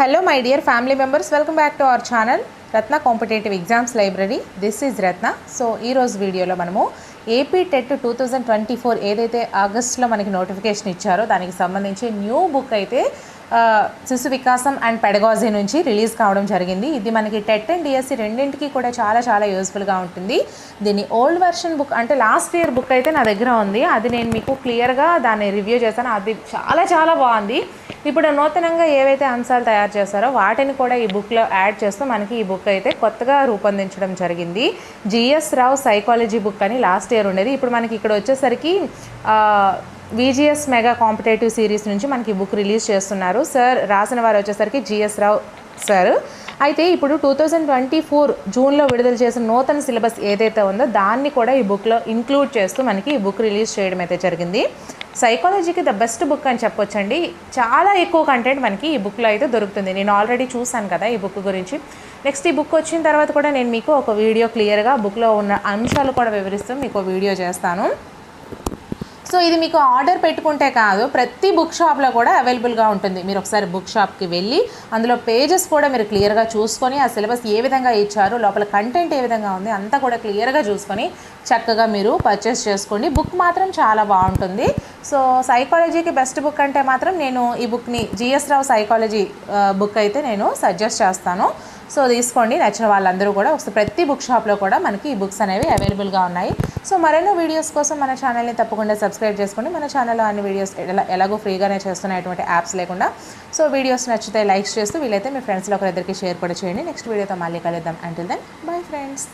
Hello my dear family members welcome back to our channel Ratna competitive exams library this is Ratna so ఈరోజు వీడియోలో మనము AP TET two thousand twenty four ఏదైతే ఆగస్ట్లో మనకి notification ఇచ్చారో దానికి సంబంధించి న్యూ బుక్ అయితే శిశు వికాసం అండ్ పెడగాజీ నుంచి రిలీజ్ కావడం జరిగింది. ఇది మనకి టెట్ అండ్ డిఎస్సి రెండింటికి కూడా చాలా చాలా యూస్ఫుల్గా ఉంటుంది. దీని ఓల్డ్ వెర్షన్ బుక్ అంటే లాస్ట్ ఇయర్ బుక్ అయితే నా దగ్గర ఉంది. అది నేను మీకు క్లియర్గా దాన్ని రివ్యూ చేశాను. అది చాలా చాలా బాగుంది. ఇప్పుడు నూతనంగా ఏవైతే అంశాలు తయారు చేస్తారో వాటిని కూడా ఈ బుక్లో యాడ్ చేస్తూ మనకి ఈ బుక్ అయితే కొత్తగా రూపొందించడం జరిగింది. G S Rao psychology book అని లాస్ట్ ఇయర్ ఉండేది. ఇప్పుడు మనకి ఇక్కడ వచ్చేసరికి విజిఎస్ మెగా కాంపిటేటివ్ సిరీస్ నుంచి మనకి బుక్ రిలీజ్ చేస్తున్నారు. సార్ రాసిన వారు వచ్చేసరికి జిఎస్ రావు సార్ అయితే ఇప్పుడు టూ థౌజండ్ ట్వంటీ ఫోర్ జూన్లో విడుదల చేసిన నూతన సిలబస్ ఏదైతే ఉందో దాన్ని కూడా ఈ బుక్లో ఇంక్లూడ్ చేస్తూ మనకి ఈ బుక్ రిలీజ్ చేయడం అయితే జరిగింది. సైకాలజీకి ద బెస్ట్ బుక్ అని చెప్పొచ్చండి. చాలా ఎక్కువ కంటెంట్ మనకి ఈ బుక్లో అయితే దొరుకుతుంది. నేను ఆల్రెడీ చూశాను కదా ఈ బుక్ గురించి. నెక్స్ట్ ఈ బుక్ వచ్చిన తర్వాత కూడా నేను మీకు ఒక వీడియో క్లియర్గా బుక్లో ఉన్న అంశాలు కూడా వివరిస్తూ మీకు వీడియో చేస్తాను. సో ఇది మీకు ఆర్డర్ పెట్టుకుంటే కాదు ప్రతి బుక్ షాప్లో కూడా అవైలబుల్గా ఉంటుంది. మీరు ఒకసారి బుక్ షాప్కి వెళ్ళి అందులో పేజెస్ కూడా మీరు క్లియర్గా చూసుకొని ఆ సిలబస్ ఏ విధంగా ఇచ్చారు లోపల కంటెంట్ ఏ విధంగా ఉంది అంతా కూడా క్లియర్గా చూసుకొని చక్కగా మీరు పర్చేస్ చేసుకోండి. బుక్ మాత్రం చాలా బాగుంటుంది. సో సైకాలజీకి బెస్ట్ బుక్ అంటే మాత్రం నేను ఈ బుక్ని జిఎస్ రావు సైకాలజీ బుక్ అయితే నేను సజెస్ట్ చేస్తాను. సో తీసుకోండి. నచ్చిన వాళ్ళందరూ కూడా ఒకసారి ప్రతి బుక్ షాప్లో కూడా మనకి ఈ బుక్స్ అనేవి అవైలబుల్గా ఉన్నాయి. సో మరెన్నో వీడియోస్ కోసం మన ఛానల్ని తప్పకుండా సబ్స్క్రైబ్ చేసుకోండి. మన ఛానల్లో అన్ని వీడియోస్ ఎలా ఎలాగో ఫ్రీగానే చేస్తున్నటువంటి యాప్స్ లేకుండా. సో వీడియోస్ నచ్చితే లైక్స్ చేస్తూ వీలైతే మీ ఫ్రెండ్స్లో ఒకరిద్దరికి షేర్ కూడా చేయండి. నెక్స్ట్ వీడియోతో మళ్ళీ కలుద్దాం. Until then bye friends